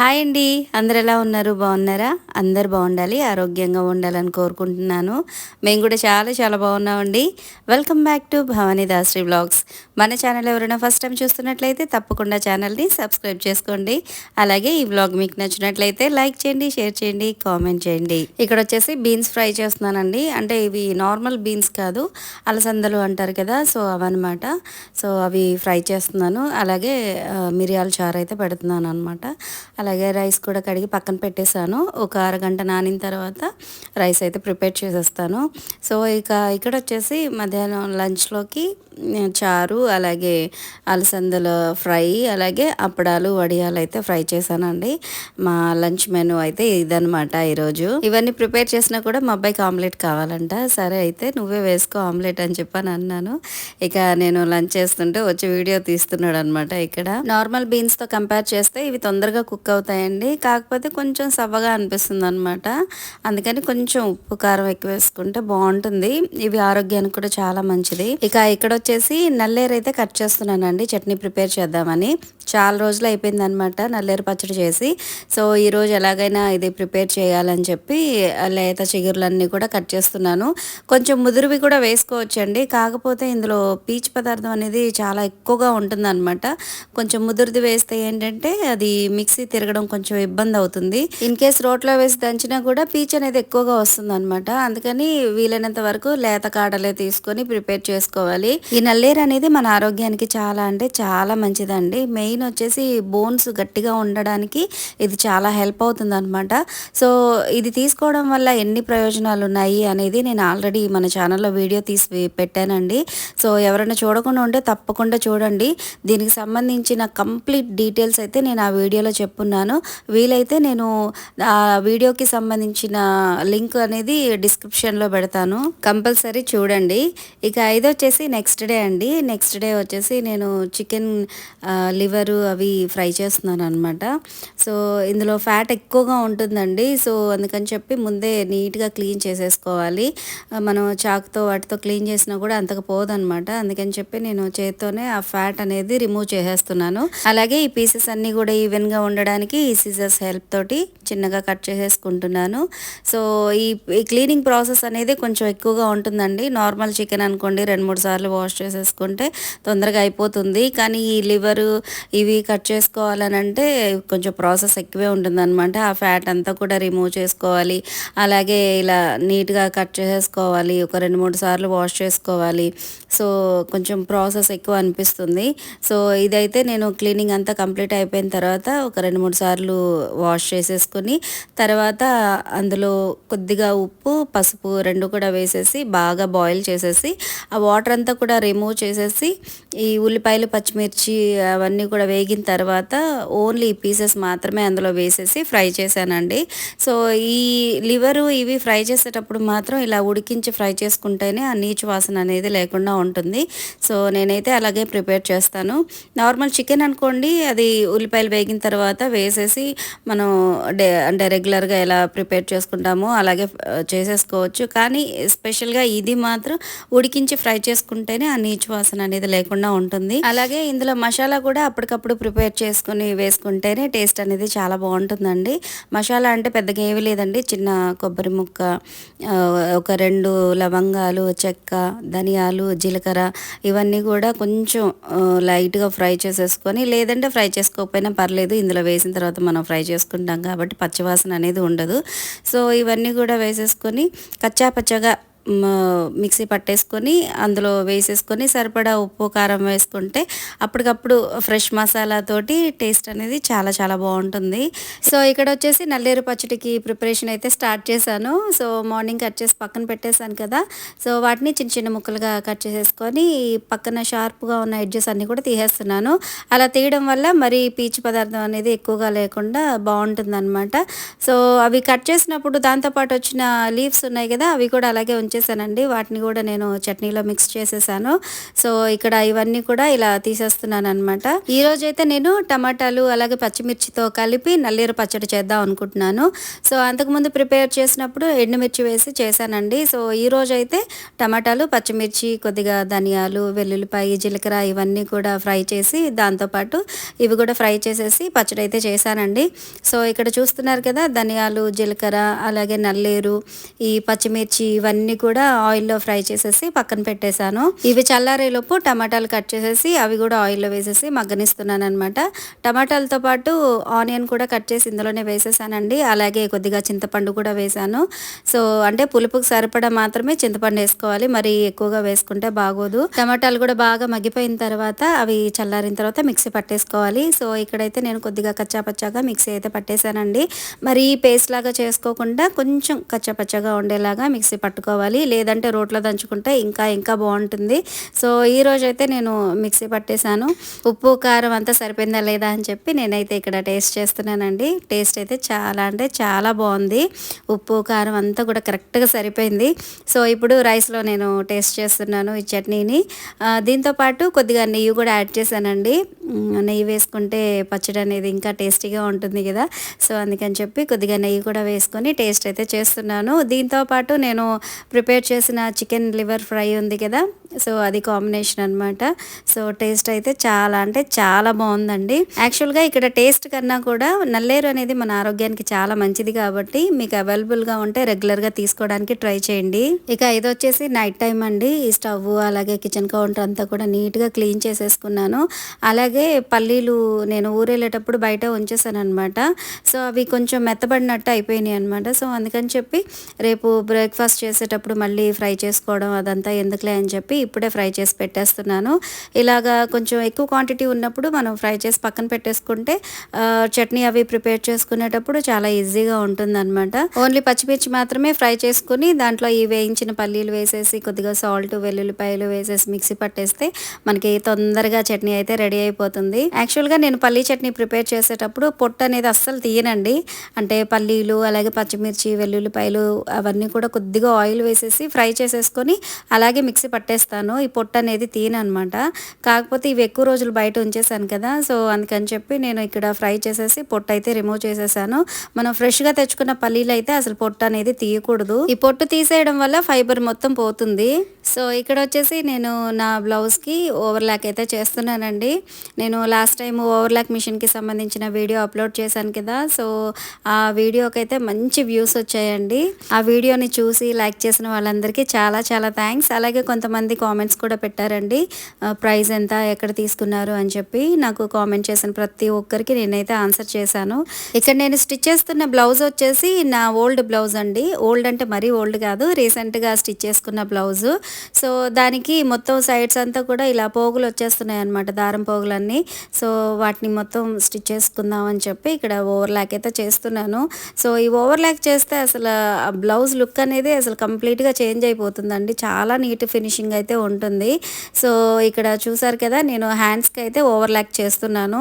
Hi అండి. అందరు ఎలా ఉన్నారు? బాగున్నారా? అందరు బాగుండాలి ఆరోగ్యంగా ఉండాలని కోరుకుంటున్నాను. మేము కూడా చాలా చాలా బాగున్నామండి. Welcome back to Bhavani Dasri blogs మన ఛానల్ ఎవరైనా ఫస్ట్ టైం చూస్తున్నట్లయితే తప్పకుండా ఛానల్ని సబ్స్క్రైబ్ చేసుకోండి. అలాగే ఈ బ్లాగ్ మీకు నచ్చినట్లయితే లైక్ చేయండి షేర్ చేయండి కామెంట్ చేయండి. ఇక్కడ వచ్చేసి బీన్స్ ఫ్రై చేస్తున్నానండి. అంటే ఇవి నార్మల్ బీన్స్ కాదు అలసందలు అంటారు కదా సో అవన్నమాట. సో అవి ఫ్రై చేస్తున్నాను. అలాగే మిరియాల చారు అయితే పెడుతున్నాను అనమాట అలాగే రైస్ కూడా కడిగి పక్కన పెట్టేశాను. ఒక అరగంట నానిన తర్వాత రైస్ అయితే ప్రిపేర్ చేసేస్తాను. సో ఇక ఇక్కడ వచ్చేసి మధ్యాహ్నం లంచ్లోకి చారు అలాగే అలసందల ఫ్రై అలాగే అప్పడాలు వడియాలు అయితే ఫ్రై చేశానండి. మా లంచ్ మెనూ అయితే ఇదనమాట ఈరోజు. ఇవన్నీ ప్రిపేర్ చేసినా కూడా మా అబ్బాయికి ఆమ్లెట్ కావాలంట. సరే అయితే నువ్వే వేసుకో ఆమ్లెట్ అని చెప్పని అన్నాను. ఇక నేను లంచ్ చేస్తుంటే వచ్చి వీడియో తీస్తున్నాడు అనమాట ఇక్కడ. నార్మల్ బీన్స్తో కంపేర్ చేస్తే ఇవి తొందరగా కుక్ అవుతాయండి. కాకపోతే కొంచెం సవ్వగా అనిపిస్తుంది అనమాట అందుకని కొంచెం ఉప్పు కారం ఎక్కువ వేసుకుంటే బాగుంటుంది. ఇవి ఆరోగ్యానికి కూడా చాలా మంచిది. ఇక ఇక్కడ వచ్చేసి నల్లేరు అయితే కట్ చేస్తున్నానండి. చట్నీ ప్రిపేర్ చేద్దామని. చాలా రోజులు అయిపోయింది అనమాట నల్లేరు పచ్చడి చేసి. సో ఈ రోజు ఎలాగైనా ఇది ప్రిపేర్ చేయాలని చెప్పి లేత చిగురులన్నీ కూడా కట్ చేస్తున్నాను. కొంచెం ముదురువి కూడా వేసుకోవచ్చండి. కాకపోతే ఇందులో పీచు పదార్థం అనేది చాలా ఎక్కువగా ఉంటుందన్నమాట. కొంచెం ముదురుది వేస్తే ఏంటంటే అది మిక్సీ తిరగడం కొంచెం ఇబ్బంది అవుతుంది. ఇన్ కేస్ రోట్లో వేసి దంచినా కూడా పీచ్ అనేది ఎక్కువగా వస్తుంది అనమాట అందుకని వీలైనంత వరకు లేత కాడలే తీసుకొని ప్రిపేర్ చేసుకోవాలి. ఈ నల్లేరు అనేది మన ఆరోగ్యానికి చాలా అంటే చాలా మంచిదండి. మెయిన్ వచ్చేసి బోన్స్ గట్టిగా ఉండడానికి ఇది చాలా హెల్ప్ అవుతుంది అనమాట సో ఇది తీసుకోవడం వల్ల ఎన్ని ప్రయోజనాలు ఉన్నాయి అనేది నేను ఆల్రెడీ మన ఛానల్లో వీడియో తీసి పెట్టానండి. సో ఎవరైనా చూడకుండా ఉంటే తప్పకుండా చూడండి. దీనికి సంబంధించిన కంప్లీట్ డీటెయిల్స్ అయితే నేను ఆ వీడియోలో చెప్పున్నాను. వీలైతే నేను ఆ వీడియోకి సంబంధించిన లింక్ అనేది డిస్క్రిప్షన్లో పెడతాను. కంపల్సరీ చూడండి. ఇక ఇది వచ్చేసి నెక్స్ట్ డే అండి. నెక్స్ట్ డే వచ్చేసి నేను చికెన్ లివరు అవి ఫ్రై చేస్తున్నాను అనమాట సో ఇందులో ఫ్యాట్ ఎక్కువగా ఉంటుందండి. సో అందుకని చెప్పి ముందే నీట్గా క్లీన్ చేసేసుకోవాలి. మనం చాకుతో వాటితో క్లీన్ చేసినా కూడా అంతకు పోదనమాట అందుకని చెప్పి నేను చేత్తోనే ఆ ఫ్యాట్ అనేది రిమూవ్ చేసేస్తున్నాను. అలాగే ఈ పీసెస్ అన్నీ కూడా ఈవెన్గా ఉండడానికి ఈ సీజర్స్ హెల్ప్ తోటి చిన్నగా కట్ చేసేసుకుంటున్నాను. సో ఈ ఈ క్లీనింగ్ ప్రాసెస్ అనేది కొంచెం ఎక్కువగా ఉంటుందండి. నార్మల్ చికెన్ అనుకోండి రెండు మూడు సార్లు వాష్ చేసేసుకుంటే తొందరగా అయిపోతుంది. కానీ ఈ లివరు ఇవి కట్ చేసుకోవాలని అంటే కొంచెం ప్రాసెస్ ఎక్కువే ఉంటుందన్నమాట. ఆ ఫ్యాట్ అంతా కూడా రిమూవ్ చేసుకోవాలి. అలాగే ఇలా నీట్గా కట్ చేసేసుకోవాలి. ఒక రెండు మూడు సార్లు వాష్ చేసుకోవాలి. సో కొంచెం ప్రాసెస్ ఎక్కువ అనిపిస్తుంది. సో ఇదైతే నేను క్లీనింగ్ అంతా కంప్లీట్ అయిపోయిన తర్వాత ఒక రెండు మూడు సార్లు వాష్ చేసేసుకొని తర్వాత అందులో కొద్దిగా ఉప్పు పసుపు రెండు కూడా వేసేసి బాగా బాయిల్ చేసేసి ఆ వాటర్ అంతా కూడా రిమూవ్ చేసేసి ఈ ఉల్లిపాయలు పచ్చిమిర్చి అవన్నీ కూడా వేగిన తర్వాత ఓన్లీ పీసెస్ మాత్రమే అందులో వేసేసి ఫ్రై చేశానండి. సో ఈ లివరు ఇవి ఫ్రై చేసేటప్పుడు మాత్రం ఇలా ఉడికించి ఫ్రై చేసుకుంటేనే ఆ నీచు వాసన అనేది లేకుండా ఉంటుంది. సో నేనైతే అలాగే ప్రిపేర్ చేస్తాను. నార్మల్ చికెన్ అనుకోండి అది ఉల్లిపాయలు వేగిన తర్వాత వేసేసి మనం డే అంటే రెగ్యులర్గా ఎలా ప్రిపేర్ చేసుకుంటామో అలాగే చేసేసుకోవచ్చు. కానీ స్పెషల్గా ఇది మాత్రం ఉడికించి ఫ్రై చేసుకుంటేనే ఆ నీచు వాసన అనేది లేకుండా ఉంటుంది. అలాగే ఇందులో మసాలా కూడా అప్పటికప్పుడు ప్రిపేర్ చేసుకుని వేసుకుంటేనే టేస్ట్ అనేది చాలా బాగుంటుందండి. మసాలా అంటే పెద్దగా ఏమీ లేదండి. చిన్న కొబ్బరి ముక్క ఒక రెండు లవంగాలు చెక్క ధనియాలు జీలకర్ర ఇవన్నీ కూడా కొంచెం లైట్గా ఫ్రై చేసేసుకొని లేదంటే ఫ్రై చేసుకోకపోయినా పర్లేదు ఇందులో వేసిన తర్వాత మనం ఫ్రై చేసుకుంటాం కాబట్టి పచ్చివాసన అనేది ఉండదు. సో ఇవన్నీ కూడా వేసేసుకొని కచ్చా పచ్చగా మిక్సీ పట్టేసుకొని అందులో వేసేసుకొని సరిపడా ఉప్పు కారం వేసుకుంటే అప్పటికప్పుడు ఫ్రెష్ మసాలాతోటి టేస్ట్ అనేది చాలా చాలా బాగుంటుంది. సో ఇక్కడ వచ్చేసి నల్లేరు పచ్చడికి ప్రిపరేషన్ అయితే స్టార్ట్ చేశాను. సో మార్నింగ్ కట్ చేసి పక్కన పెట్టేశాను కదా. సో వాటిని చిన్న చిన్న ముక్కలుగా కట్ చేసేసుకొని పక్కన షార్ప్గా ఉన్న ఎడ్జెస్ అన్నీ కూడా తీసేస్తున్నాను. అలా తీయడం వల్ల మరి పీచు పదార్థం అనేది ఎక్కువగా లేకుండా బాగుంటుంది అనమాట సో అవి కట్ చేసినప్పుడు దాంతోపాటు వచ్చిన లీవ్స్ ఉన్నాయి కదా అవి కూడా అలాగే ఉంచేసానండి. వాటిని కూడా నేను చట్నీలో మిక్స్ చేసేసాను. సో ఇక్కడ ఇవన్నీ కూడా ఇలా తీసేస్తున్నాను అనమాట ఈ రోజు అయితే నేను టమాటాలు అలాగే పచ్చిమిర్చితో కలిపి నల్లేరు పచ్చడి చేద్దాం అనుకుంటున్నాను. సో అంతకుముందు ప్రిపేర్ చేసినప్పుడు ఎండుమిర్చి వేసి చేశానండి. సో ఈ రోజు అయితే టమాటాలు పచ్చిమిర్చి కొద్దిగా ధనియాలు వెల్లుల్లిపాయ జీలకర్ర ఇవన్నీ కూడా ఫ్రై చేసి దాంతోపాటు ఇవి కూడా ఫ్రై చేసేసి పచ్చడి అయితే చేశానండి. సో ఇక్కడ చూస్తున్నారు కదా ధనియాలు జీలకర్ర అలాగే నల్లేరు ఈ పచ్చిమిర్చి ఇవన్నీ కూడా ఆయిల్లో ఫ్రై చేసేసి పక్కన పెట్టేశాను. ఇవి చల్లారేలోపు టమాటాలు కట్ చేసేసి అవి కూడా ఆయిల్లో వేసేసి మగ్గనిస్తున్నాను అనమాట టమాటాలతో పాటు ఆనియన్ కూడా కట్ చేసి ఇందులోనే వేసేసానండి. అలాగే కొద్దిగా చింతపండు కూడా వేసాను. సో అంటే పులుపుకి సరిపడా మాత్రమే చింతపండు వేసుకోవాలి. మరి ఎక్కువగా వేసుకుంటే బాగోదు. టమాటాలు కూడా బాగా మగ్గిపోయిన తర్వాత అవి చల్లారిన తర్వాత మిక్సీ పట్టేసుకోవాలి. సో ఇక్కడైతే నేను కొద్దిగా కచ్చాపచ్చాగా మిక్సీ అయితే పట్టేశానండి. మరి పేస్ట్ లాగా చేసుకోకుండా కొంచెం కచ్చాపచ్చాగా ఉండేలాగా మిక్సీ పట్టుకోవాలి. లేదంటే రోట్లో దంచుకుంటే ఇంకా ఇంకా బాగుంటుంది. సో ఈ రోజైతే అయితే నేను మిక్సీ పట్టేశాను. ఉప్పు కారం అంతా సరిపోయిందా లేదా అని చెప్పి నేనైతే ఇక్కడ టేస్ట్ చేస్తున్నానండి. టేస్ట్ అయితే చాలా అంటే చాలా బాగుంది. ఉప్పు కారం అంతా కూడా కరెక్ట్గా సరిపోయింది. సో ఇప్పుడు రైస్లో నేను టేస్ట్ చేస్తున్నాను ఈ చట్నీని. దీంతో పాటు కొద్దిగా నెయ్యి కూడా యాడ్ చేశానండి. నెయ్యి వేసుకుంటే పచ్చడి అనేది ఇంకా టేస్టీగా ఉంటుంది కదా. సో అందుకని చెప్పి కొద్దిగా నెయ్యి కూడా వేసుకొని టేస్ట్ అయితే చేస్తున్నాను. దీంతో పాటు నేను ప్రిపేర్ చేసిన చికెన్ లివర్ ఫ్రై ఉంది కదా సో అది కాంబినేషన్ అనమాట సో టేస్ట్ అయితే చాలా అంటే చాలా బాగుందండి. యాక్చువల్గా ఇక్కడ టేస్ట్ కన్నా కూడా నల్లేరు అనేది మన ఆరోగ్యానికి చాలా మంచిది కాబట్టి మీకు అవైలబుల్గా ఉంటే రెగ్యులర్గా తీసుకోవడానికి ట్రై చేయండి. ఇక ఇది వచ్చేసి నైట్ టైం అండి. ఈ స్టవ్ అలాగే కిచెన్ కౌంటర్ అంతా కూడా నీట్గా క్లీన్ చేసేసుకున్నాను. అలాగే పల్లీలు నేను ఊరేళ్ళేటప్పుడు బయట ఉంచేసాను అనమాట సో అవి కొంచెం మెత్తబడినట్టు అయిపోయినాయి అనమాట సో అందుకని చెప్పి రేపు బ్రేక్ఫాస్ట్ చేసేటప్పుడు మళ్ళీ ఫ్రై చేసుకోవడం అదంతా ఎందుకులే అని చెప్పి ఇప్పుడే ఫ్రై చేసి పెట్టేస్తున్నాను. ఇలాగా కొంచెం ఎక్కువ క్వాంటిటీ ఉన్నప్పుడు మనం ఫ్రై చేసి పక్కన పెట్టేసుకుంటే చట్నీ అవి ప్రిపేర్ చేసుకునేటప్పుడు చాలా ఈజీగా ఉంటుందన్నమాట. ఓన్లీ పచ్చిమిర్చి మాత్రమే ఫ్రై చేసుకుని దాంట్లో ఈ వేయించిన పల్లీలు వేసేసి కొద్దిగా సాల్ట్ వెల్లుల్లిపాయలు వేసేసి మిక్సీ పట్టేస్తే మనకి తొందరగా చట్నీ అయితే రెడీ అయిపోతుంది. యాక్చువల్గా నేను పల్లీ చట్నీ ప్రిపేర్ చేసేటప్పుడు పొట్టు అనేది అస్సలు తీయనండి. అంటే పల్లీలు అలాగే పచ్చిమిర్చి వెల్లుల్లిపాయలు అవన్నీ కూడా కొద్దిగా ఆయిల్ వేసి వేసేసి ఫ్రై చేసేసుకొని అలాగే మిక్సీ పట్టేస్తాను. ఈ పొట్టు అనేది తీయనమాట కాకపోతే ఇవి ఎక్కువ రోజులు బయట ఉంచేసాను కదా సో అందుకని చెప్పి నేను ఇక్కడ ఫ్రై చేసేసి పొట్టు అయితే రిమూవ్ చేసేసాను. మనం ఫ్రెష్గా తెచ్చుకున్న పల్లీలు అయితే అసలు పొట్టు అనేది తీయకూడదు. ఈ పొట్టు తీసేయడం వల్ల ఫైబర్ మొత్తం పోతుంది. సో ఇక్కడ వచ్చేసి నేను నా బ్లౌజ్కి ఓవర్లాక్ అయితే చేస్తున్నానండి. నేను లాస్ట్ టైం ఓవర్లాక్ మిషన్కి సంబంధించిన వీడియో అప్లోడ్ చేశాను కదా సో ఆ వీడియోకి అయితే మంచి వ్యూస్ వచ్చాయండి. ఆ వీడియోని చూసి లైక్ చేసిన వాళ్ళందరికీ చాలా చాలా థ్యాంక్స్ అలాగే కొంతమంది కామెంట్స్ కూడా పెట్టారండి. ప్రైస్ ఎంత ఎక్కడ తీసుకున్నారు? అని చెప్పి నాకు కామెంట్ చేసిన ప్రతి ఒక్కరికి నేనైతే ఆన్సర్ చేశాను. ఇక్కడ నేను స్టిచ్ చేస్తున్న బ్లౌజ్ వచ్చేసి నా ఓల్డ్ బ్లౌజ్ అండి. ఓల్డ్ అంటే మరీ ఓల్డ్ కాదు రీసెంట్గా స్టిచ్ చేసుకున్న బ్లౌజ్ సో దానికి మొత్తం సైడ్స్ అంతా కూడా ఇలా పోగులు వచ్చేస్తున్నాయి అనమాట దారం పోగులన్నీ. సో వాటిని మొత్తం స్టిచ్ చేసుకుందాం అని చెప్పి ఇక్కడ ఓవర్లాక్ అయితే చేస్తున్నాను. సో ఈ ఓవర్లాక్ చేస్తే అసలు బ్లౌజ్ లుక్ అనేది అసలు కంప్లీట్ నీట్గా చేంజ్ అయిపోతుందండి. చాలా నీట్ ఫినిషింగ్ అయితే ఉంటుంది. సో ఇక్కడ చూసారు కదా నేను హ్యాండ్స్కి అయితే ఓవర్లాక్ చేస్తున్నాను.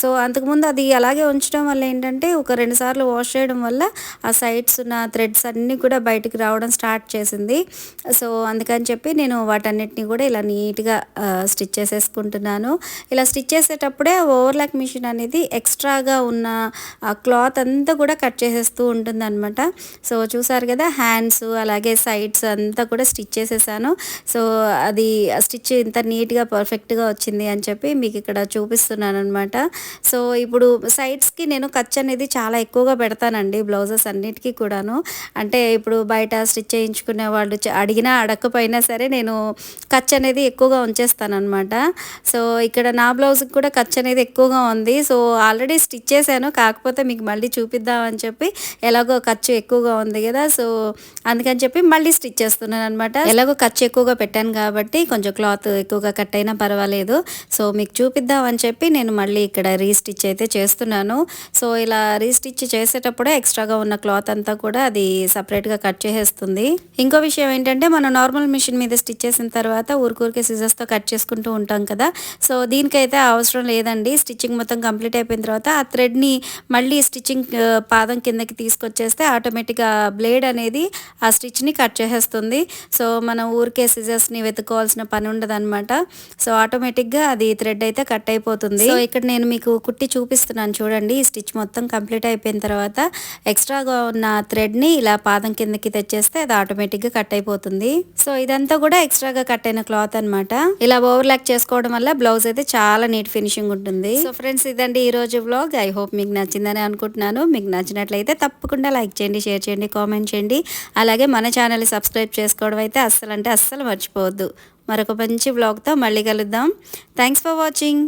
సో అంతకుముందు అది అలాగే ఉంచడం వల్ల ఏంటంటే ఒక రెండు సార్లు వాష్ చేయడం వల్ల ఆ సైడ్స్ ఉన్న థ్రెడ్స్ అన్నీ కూడా బయటికి రావడం స్టార్ట్ చేసింది. సో అందుకని చెప్పి నేను వాటన్నిటిని కూడా ఇలా నీట్గా స్టిచ్ చేసేసుకుంటున్నాను. ఇలా స్టిచ్ చేసేటప్పుడే ఓవర్లాక్ మిషన్ అనేది ఎక్స్ట్రాగా ఉన్న క్లాత్ అంతా కూడా కట్ చేసేస్తూ ఉంటుంది అనమాట సో చూసారు కదా హ్యాండ్స్ అలాగే సైడ్స్ అంతా కూడా స్టిచ్ చేసేసాను. సో అది స్టిచ్ ఇంత నీట్గా పర్ఫెక్ట్గా వచ్చింది అని చెప్పి మీకు ఇక్కడ చూపిస్తున్నాను అనమాట సో ఇప్పుడు సైడ్స్కి నేను ఖర్చు అనేది చాలా ఎక్కువగా పెడతానండి బ్లౌజెస్ అన్నిటికీ కూడాను. అంటే ఇప్పుడు బయట స్టిచ్ చేయించుకునే వాళ్ళు అడిగినా అడగకపోయినా సరే నేను ఖర్చు అనేది ఎక్కువగా ఉంచేస్తాను అనమాట సో ఇక్కడ నా బ్లౌజ్కి కూడా ఖర్చు అనేది ఎక్కువగా ఉంది. సో ఆల్రెడీ స్టిచ్ చేశాను కాకపోతే మీకు మళ్ళీ చూపిద్దామని చెప్పి ఎలాగో ఖర్చు ఎక్కువగా ఉంది కదా. సో అందుకని చెప్పి చెప్పి మళ్ళీ స్టిచ్ చేస్తున్నాను అనమాట ఎలాగో ఖర్చు ఎక్కువగా పెట్టాను కాబట్టి కొంచెం క్లాత్ ఎక్కువగా కట్ అయినా పర్వాలేదు. సో మీకు చూపిద్దామని చెప్పి నేను మళ్ళీ ఇక్కడ రీస్టిచ్ అయితే చేస్తున్నాను. సో ఇలా రీస్టిచ్ చేసేటప్పుడే ఎక్స్ట్రాగా ఉన్న క్లాత్ అంతా కూడా అది సపరేట్గా కట్ చేసేస్తుంది. ఇంకో విషయం ఏంటంటే మనం నార్మల్ మిషన్ మీద స్టిచ్ చేసిన తర్వాత ఊరికూరికే సిజర్స్తో కట్ చేసుకుంటూ ఉంటాం కదా. సో దీనికైతే అవసరం లేదండి. స్టిచ్చింగ్ మొత్తం కంప్లీట్ అయిపోయిన తర్వాత ఆ థ్రెడ్ని మళ్ళీ స్టిచ్చింగ్ పాదం కిందకి తీసుకొచ్చేస్తే ఆటోమేటిక్గా బ్లేడ్ అనేది ఆ స్టిచ్ స్టిచ్ని కట్ చేసేస్తుంది. సో మనం ఊరికే సిజర్స్ని వెతుక్కోవాల్సిన పని ఉండదు అనమాట సో ఆటోమేటిక్గా అది థ్రెడ్ అయితే కట్ అయిపోతుంది. సో ఇక్కడ నేను మీకు కుట్టి చూపిస్తున్నాను చూడండి. ఈ స్టిచ్ మొత్తం కంప్లీట్ అయిపోయిన తర్వాత ఎక్స్ట్రాగా ఉన్న థ్రెడ్ని ఇలా పాదం కిందకి తెచ్చేస్తే అది ఆటోమేటిక్గా కట్ అయిపోతుంది. సో ఇదంతా కూడా ఎక్స్ట్రాగా కట్ అయిన క్లాత్ అనమాట ఇలా ఓవర్లాక్ చేసుకోవడం వల్ల బ్లౌజ్ అయితే చాలా నీట్ ఫినిషింగ్ ఉంటుంది. సో ఫ్రెండ్స్ ఇదండి ఈ రోజు వ్లాగ్ ఐ హోప్ మీకు నచ్చిందని అనుకుంటున్నాను. మీకు నచ్చినట్లయితే తప్పకుండా లైక్ చేయండి షేర్ చేయండి కామెంట్ చేయండి. అలాగే మన ఛానల్ని సబ్స్క్రైబ్ చేసుకోవడం అయితే అస్సలు అంటే అస్సలు మర్చిపోవద్దు. మరొక మంచి బ్లాగ్తో మళ్ళీ కలుద్దాం. Thanks for watching